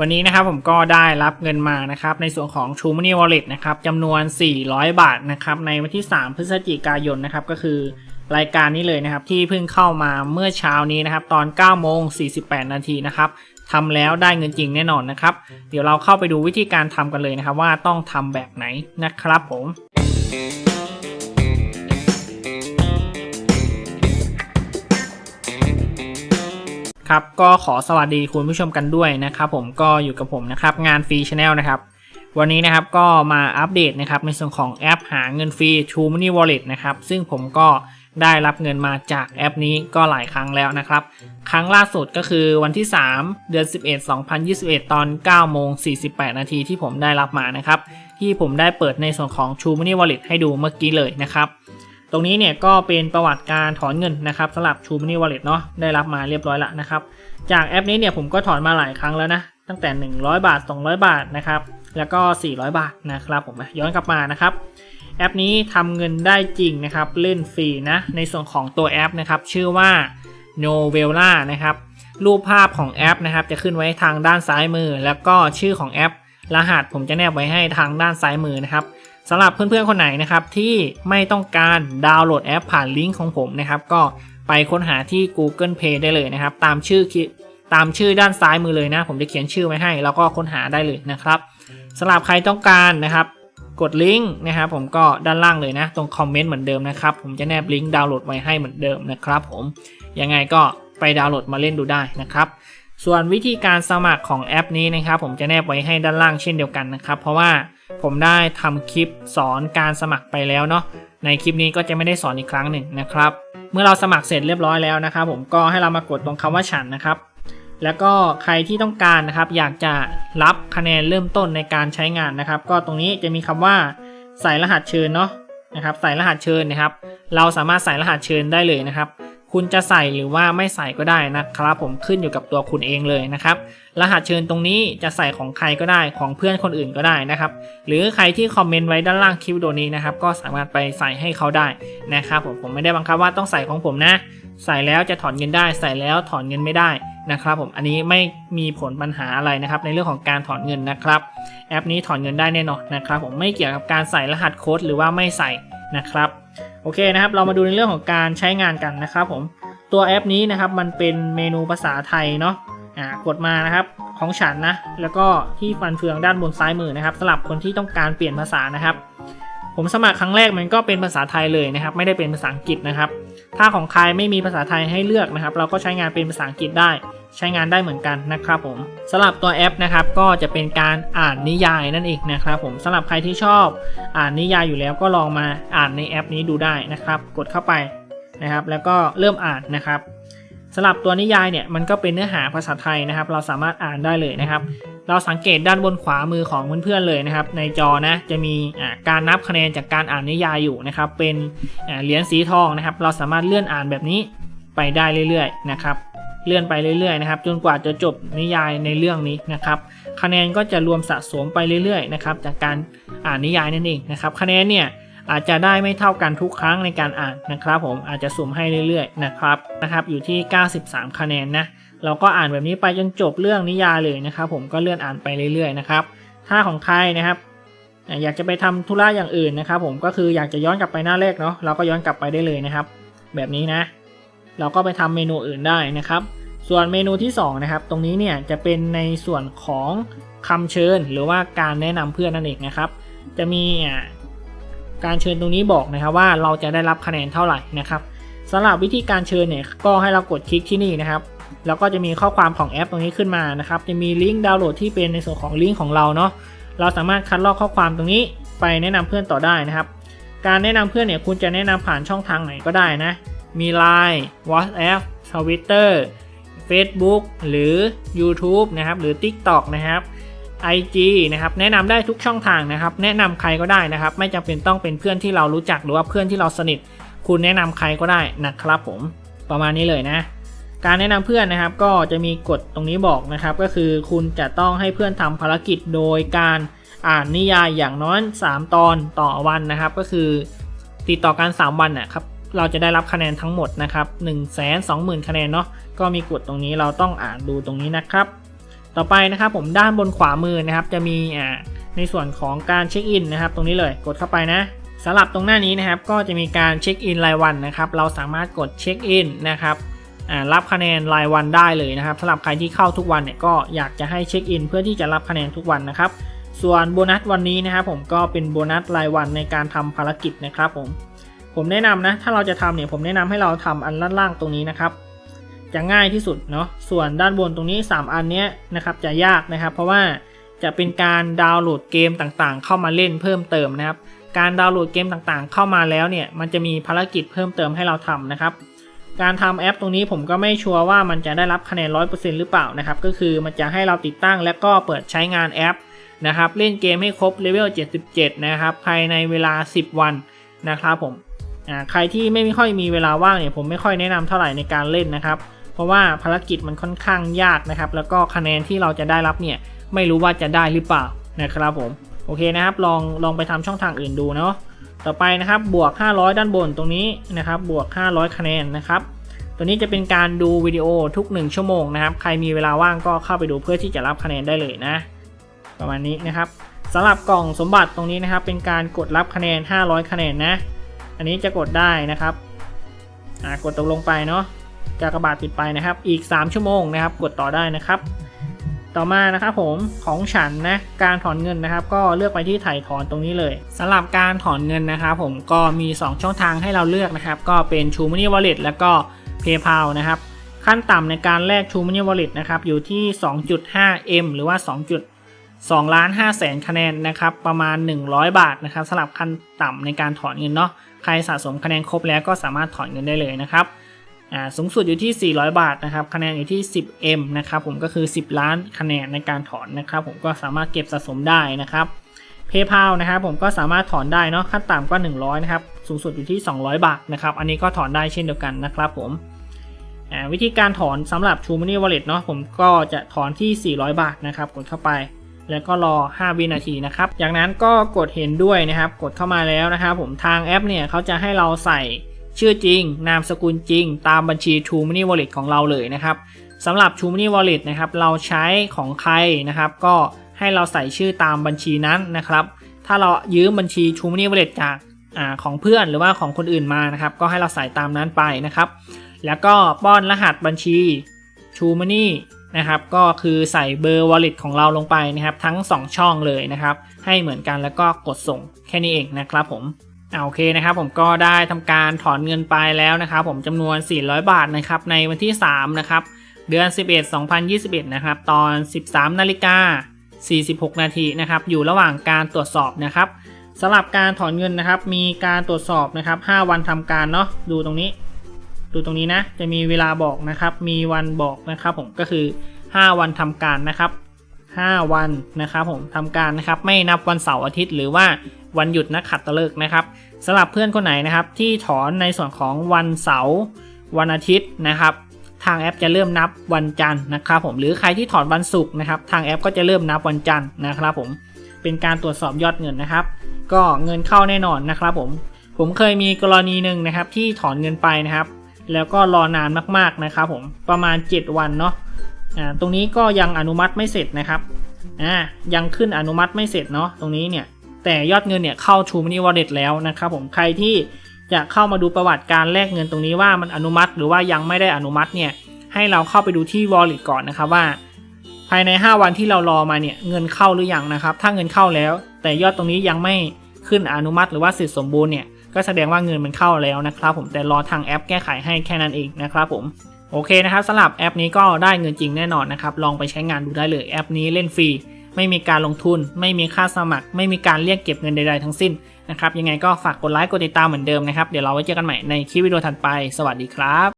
วันนี้นะครับผมก็ได้รับเงินมานะครับในส่วนของ True Money Wallet นะครับจำนวน 400 บาทนะครับในวันที่ 3 พฤศจิกายนนะครับก็คือรายการนี้เลยนะครับที่เพิ่งเข้ามาเมื่อเช้านี้นะครับตอน9โมง48 นาทีนะครับทำแล้วได้เงินจริงแน่นอนนะครับเดี๋ยวเราเข้าไปดูวิธีการทำกันเลยนะครับว่าต้องทำแบบไหนนะครับผม ครับก็ขอสวัสดีคุณผู้ชมกันด้วยนะครับผมก็อยู่กับผมนะครับงานฟรีชาแนลนะครับ วันนี้นะครับก็มาอัปเดตนะครับในส่วนของแอปหาเงินฟรี True Money Wallet นะครับซึ่งผมก็ได้รับเงินมาจากแอปนี้ก็หลายครั้งแล้วนะครับ ครั้งล่าสุดก็คือวันที่ 3 เดือน 11 2021 ตอน9โมง48 นาทีที่ผมได้รับมานะครับ ที่ผมได้เปิดในส่วนของ True Money Wallet ให้ดูเมื่อกี้เลยนะครับ ตรงนี้เนี่ยก็เป็นประวัติการถอนเงินนะครับสำหรับ True Money Wallet เนาะได้รับมาเรียบร้อยแล้วนะครับ จากแอปนี้เนี่ยผมก็ถอนมาหลายครั้งแล้วนะ ตั้งแต่ 100 บาท 200 บาทนะครับแล้วก็ 400 บาทนะครับผมย้อนกลับมานะครับแอปนี้ทำเงินได้จริงนะครับเล่นฟรีนะในส่วนของตัวแอปนะครับชื่อว่า Novella นะครับรูปภาพของแอปนะครับจะขึ้นไว้ทางด้านซ้ายมือ แล้วก็ชื่อของแอปรหัสผมจะแนบไว้ให้ทางด้านซ้ายมือนะครับ สำหรับเพื่อนๆคนไหนนะครับที่ไม่ต้องการดาวน์โหลดแอปผ่านลิงก์ของผมนะครับก็ไปค้นหาที่ Google Play ได้เลยนะครับ ตามชื่อตามชื่อด้านซ้ายมือเลยนะ ผมจะเขียนชื่อไว้ให้ แล้วก็ค้นหาได้เลยนะครับสำหรับใครต้องการนะครับกดลิงก์นะครับผมก็ด้านล่างเลยนะ ตรงคอมเมนต์เหมือนเดิมนะครับ ผมจะแนบลิงก์ดาวน์โหลดไว้ให้เหมือนเดิมนะครับผมยังไงก็ไปดาวน์โหลดมาเล่นดูได้นะครับ ส่วนวิธีการสมัครของแอปนี้นะครับ ผมจะแนบไว้ให้ด้านล่างเช่นเดียวกันนะครับ เพราะว่าผมได้ทำคลิปสอนการสมัครไปแล้วเนาะในคลิปนี้ก็จะไม่ได้สอนอีกครั้งหนึ่งนะครับ เมื่อเราสมัครเสร็จเรียบร้อยแล้วนะครับ ผมก็ให้เรามากดตรงคำว่าฉันนะครับ แล้วก็ใครที่ต้องการนะครับ อยากจะรับคะแนนเริ่มต้นในการใช้งานนะครับ ก็ตรงนี้จะมีคำว่าใส่รหัสเชิญเนาะนะครับ ใส่รหัสเชิญนะครับ เราสามารถใส่รหัสเชิญได้เลยนะครับ คุณจะใส่หรือว่าไม่ใส่ก็ได้นะครับผมขึ้นอยู่กับตัวคุณเองเลยนะครับรหัสเชิญตรงนี้จะใส่ของใครก็ได้ของเพื่อนคนอื่นก็ได้นะครับหรือใครที่คอมเมนต์ไว้ด้านล่างคลิปวิดีโอนี้นะครับก็สามารถไปใส่ให้เขาได้นะครับผมผมไม่ได้บังคับว่าต้องใส่ของผมนะ ใส่แล้วจะถอนเงินได้ ใส่แล้วถอนเงินไม่ได้นะครับผมอันนี้ไม่มีผลปัญหาอะไรนะครับในเรื่องของการถอนเงินนะครับ แอปนี้ถอนเงินได้แน่นอนนะครับผมไม่เกี่ยวกับการใส่รหัสโค้ดหรือว่าไม่ใส่นะครับ โอเคนะครับ เรามาดูในเรื่องของการใช้งานกันนะครับผม ตัวแอปนี้นะครับมันเป็นเมนูภาษาไทยเนาะ อ่ากดมานะครับของฉันนะ แล้วก็ที่ฟันเฟืองด้านบนซ้ายมือนะครับสำหรับคนที่ต้องการเปลี่ยนภาษานะครับ ผมสมัครครั้งแรกมันก็เป็นภาษาไทยเลยนะครับ ไม่ได้เป็นภาษาอังกฤษนะครับ ถ้าของใครไม่มีภาษาไทยให้เลือกนะครับ เราก็ใช้งานเป็นภาษาอังกฤษได้ ใช้งานได้เหมือนกันนะครับผมสำหรับตัวแอปนะครับก็จะเป็นการอ่านนิยายนั่นเองนะครับผมสำหรับใครที่ชอบอ่านนิยายอยู่แล้วก็ลองมาอ่านในแอปนี้ดูได้นะครับ กดเข้าไปนะครับ แล้วก็เริ่มอ่านนะครับสำหรับตัวนิยายเนี่ยมันก็เป็นเนื้อหาภาษาไทยนะครับ เราสามารถอ่านได้เลยนะครับ เราสังเกตด้านบนขวามือของเพื่อนๆเลยนะครับ ในจอนะจะมีการนับคะแนนจากการอ่านนิยายอยู่นะครับ เป็นเหรียญสีทองนะครับ เราสามารถเลื่อนอ่านแบบนี้ไปได้เรื่อยๆนะครับ เลื่อนไปเรื่อยๆนะครับจนกว่าจะจบนิยายในเรื่องนี้นะครับ คะแนนก็จะรวมสะสมไปเรื่อยๆนะครับจากการอ่านนิยายนั่นเองนะครับ คะแนนเนี่ยอาจจะได้ไม่เท่ากันทุกครั้งในการอ่านนะครับ ผมอาจจะสุ่มให้เรื่อยๆนะครับนะครับ อยู่ที่ 93 คะแนนนะเราก็อ่านแบบนี้ไปจนจบเรื่องนิยายเลยนะครับ ผมก็เลื่อนอ่านไปเรื่อยๆนะครับถ้าของใครนะครับ อยากจะไปทำธุระอย่างอื่นนะครับ ผมก็คืออยากจะย้อนกลับไปหน้าแรกเนาะเราก็ย้อนกลับไปได้เลยนะครับ แบบนี้นะ เราก็ไปทำเมนูอื่นได้นะครับ ส่วนเมนูที่2นะครับตรงนี้เนี่ยจะเป็นในส่วนของคำเชิญ หรือว่าการแนะนำเพื่อนนั่นเองนะครับ จะมีการเชิญตรงนี้บอกนะครับว่าเราจะได้รับคะแนนเท่าไหร่นะครับสำหรับวิธีการเชิญเนี่ยก็ให้เรากดคลิกที่นี่นะครับแล้วก็จะมีข้อความของแอปตรงนี้ขึ้นมานะครับ จะมีลิงก์ดาวน์โหลดที่เป็นในส่วนของลิงก์ของเราเนาะ เราสามารถคัดลอกข้อความตรงนี้ไปแนะนำเพื่อนต่อได้นะครับ การแนะนำเพื่อนเนี่ยคุณจะแนะนำผ่านช่องทางไหนก็ได้นะ มี Line WhatsApp Twitter Facebook หรือ YouTube นะครับ หรือ TikTok นะครับ IG นะครับ แนะนำได้ทุกช่องทางนะครับ แนะนำใครก็ได้นะครับ ไม่จำเป็นต้องเป็นเพื่อนที่เรารู้จักหรือว่าเพื่อนที่เราสนิท คุณแนะนำใครก็ได้นะครับผม ประมาณนี้เลยนะ การแนะนำเพื่อนนะครับ ก็จะมีกฎตรงนี้บอกนะครับ ก็คือคุณจะต้องให้เพื่อนทำภารกิจโดยการอ่านนิยายอย่างน้อย 3 ตอนต่อวันนะครับ ก็คือติดต่อกัน 3 วันนะครับ เราจะได้รับคะแนนทั้งหมดนะครับ1 2 0 0 0 0 คะแนนเนาะก็มีกฎตรงนี้เราต้องอ่านดูตรงนี้นะครับ ต่อไปนะครับผมด้านบนขวามือนะครับ จะมีอ่าในส่วนของการเช็คอินนะครับ ตรงนี้เลยกดเข้าไปนะสำหรับตรงหน้านี้นะครับก็จะมีการเช็คอินรายวันนะครับ เราสามารถกดเช็คอินนะครับรับคะแนนรายวันได้เลยนะครับสำหรับใครที่เข้าทุกวันเนี่ยก็อยากจะให้เช็คอินเพื่อที่จะรับคะแนนทุกวันนะครับ ส่วนโบนัสวันนี้นะครับผมก็เป็นโบนัสรายวันในการทำภารกิจนะครับผม ผมแนะนำนะ ถ้าเราจะทำเนี่ยผมแนะนำให้เราทำอันล่างๆตรงนี้นะครับ จะง่ายที่สุดเนาะ ส่วนด้านบนตรงนี้ 3 อันเนี้ยนะครับจะยากนะครับ เพราะว่าจะเป็นการดาวน์โหลดเกมต่างๆ เข้ามาเล่นเพิ่มเติมนะครับ การดาวน์โหลดเกมต่างๆ เข้ามาแล้วเนี่ยมันจะมีภารกิจเพิ่มเติมให้เราทำนะครับ การทำแอปตรงนี้ผมก็ไม่ชัวร์ว่ามันจะได้รับคะแนน 100%หรือเปล่านะครับ ก็คือมันจะให้เราติดตั้งและก็เปิดใช้งานแอปนะครับ เล่นเกมให้ครบเลเวล 77 นะครับ ภายในเวลา 10 วันนะครับผม อ่าใครที่ไม่ค่อยมีเวลาว่างเนี่ยผมไม่ค่อยแนะนำเท่าไหร่ในการเล่นนะครับ เพราะว่าภารกิจมันค่อนข้างยากนะครับ แล้วก็คะแนนที่เราจะได้รับเนี่ยไม่รู้ว่าจะได้หรือเปล่านะครับผมโอเคนะครับลองลองไปทำช่องทางอื่นดูเนาะต่อไปนะครับบวก 500 ด้านบนตรงนี้นะครับบวก 500 คะแนนนะครับตัวนี้จะเป็นการดูวิดีโอทุก 1 ชั่วโมงนะครับ ใครมีเวลาว่างก็เข้าไปดูเพื่อที่จะรับคะแนนได้เลยนะ ประมาณนี้นะครับสำหรับกล่องสมบัติตรงนี้นะครับ เป็นการกดรับคะแนน 500 คะแนนนะ อันนี้จะกดได้นะครับอ่ากดตกลงไปเนาะกากบาทปิดไปนะครับ อีก 3 ชั่วโมงนะครับ กดต่อได้นะครับ ต่อมานะครับผมของฉันนะการถอนเงินนะครับ ก็เลือกไปที่ถ่ายถอนตรงนี้เลยสำหรับการถอนเงินนะครับผมก็มี 2 ช่องทางให้เราเลือกนะครับ ก็เป็น True Money Wallet แล้วก็ PayPal นะครับ ขั้นต่ำในการแลก True Money Wallet นะครับอยู่ที่ 2.5M หรือว่า 2ล้าน5แสนคะแนนนะครับประมาณ 100 บาทนะครับสำหรับขั้นต่ำในการถอนเงินเนาะใครสะสมคะแนนครบแล้วก็สามารถถอนเงินได้เลยนะครับอ่าสูงสุดอยู่ที่ 400 บาทนะครับคะแนนอยู่ที่ 10M นะครับผมก็คือ 10 ล้านคะแนนในการถอนนะครับผมก็สามารถเก็บสะสมได้นะครับ PayPal นะครับผมก็สามารถถอนได้เนาะขั้นต่ำก็ 100นะครับสูงสุดอยู่ที่ 200 บาทนะครับอันนี้ก็ถอนได้เช่นเดียวกันนะครับผมอ่าวิธีการถอนสำหรับ True Money Wallet เนาะผมก็จะถอนที่ 400 บาทนะครับกดเข้าไป แล้วก็รอ 5 วินาทีนะครับ จากนั้นก็กดเห็นด้วยนะครับ กดเข้ามาแล้วนะครับผมทางแอปเนี่ยเขาจะให้เราใส่ชื่อจริง นามสกุลจริง ตามบัญชี True Money Wallet ของเราเลยนะครับสำหรับ True Money Wallet นะครับเราใช้ของใครนะครับ ก็ให้เราใส่ชื่อตามบัญชีนั้นนะครับ ถ้าเรายืมบัญชี True Money Wallet จากอของเพื่อนหรือว่าของคนอื่นมานะครับ ก็ให้เราใส่ตามนั้นไปนะครับ แล้วก็ป้อนรหัสบัญชี True Money นะครับ ก็คือใส่เบอร์ wallet ของเราลงไปนะครับ ทั้ง 2 ช่องเลยนะครับ ให้เหมือนกันแล้วก็กดส่งแค่นี้เองนะครับผมอ่าโอเคนะครับผมก็ได้ทำการถอนเงินไปแล้วนะครับ ผมจำนวน 400 บาทนะครับในวันที่ 3 นะครับ เดือน 11 2021 นะครับ ตอน 13นาฬิกา46 นาทีนะครับ อยู่ระหว่างการตรวจสอบนะครับสำหรับการถอนเงินนะครับ มีการตรวจสอบนะครับ 5 วันทำการเนาะดูตรงนี้ ดูตรงนี้นะ จะมีเวลาบอกนะครับ มีวันบอกนะครับผมก็คือ 5 วันทำการนะครับ 5 วันนะครับผมทำการนะครับ ไม่นับวันเสาร์อาทิตย์ หรือว่าวันหยุดนักขัดตฤกษ์นะครับสำหรับเพื่อนคนไหนนะครับ ที่ถอนในส่วนของวันเสาร์วันอาทิตย์นะครับ ทางแอปจะเริ่มนับวันจันทร์นะครับ ผมหรือใครที่ถอนวันศุกร์นะครับ ทางแอปก็จะเริ่มนับวันจันทร์นะครับ ผมเป็นการตรวจสอบยอดเงินนะครับ ก็เงินเข้าแน่นอนนะครับ ผมผมเคยมีกรณีหนึ่งนะครับ ที่ถอนเงินไปนะครับ แล้วก็รอนานมากๆนะครับผมประมาณ 7 วันเนาะอ่าตรงนี้ก็ยังอนุมัติไม่เสร็จนะครับอ่ายังขึ้นอนุมัติไม่เสร็จเนาะตรงนี้เนี่ยแต่ยอดเงินเนี่ยเข้า True Money Wallet แล้วนะครับผมใครที่จะเข้ามาดูประวัติการแลกเงินตรงนี้ว่ามันอนุมัติหรือว่ายังไม่ได้อนุมัติเนี่ยให้เราเข้าไปดูที่ Wallet ก่อนนะครับว่า ภายใน 5 วันที่เรารอมาเนี่ยเงินเข้าหรือยังนะครับ ถ้าเงินเข้าแล้ว แต่ยอดตรงนี้ยังไม่ขึ้นอนุมัติหรือว่าเสิทธิสมบูรณ์เนี่ย ก็แสดงว่าเงินมันเข้าแล้วนะครับผมแต่รอทางแอปแก้ไขให้แค่นั้นเองนะครับผมโอเคนะครับสำหรับแอปนี้ก็ได้เงินจริงแน่นอนนะครับลองไปใช้งานดูได้เลยแอปนี้เล่นฟรี ไม่มีการลงทุน ไม่มีค่าสมัคร ไม่มีการเรียกเก็บเงินใดๆทั้งสิ้นนะครับยังไงก็ฝากกดไลค์กดติดตามเหมือนเดิมนะครับเดี๋ยวเราไว้เจอกันใหม่ในคลิปวิดีโอถัดไป สวัสดีครับ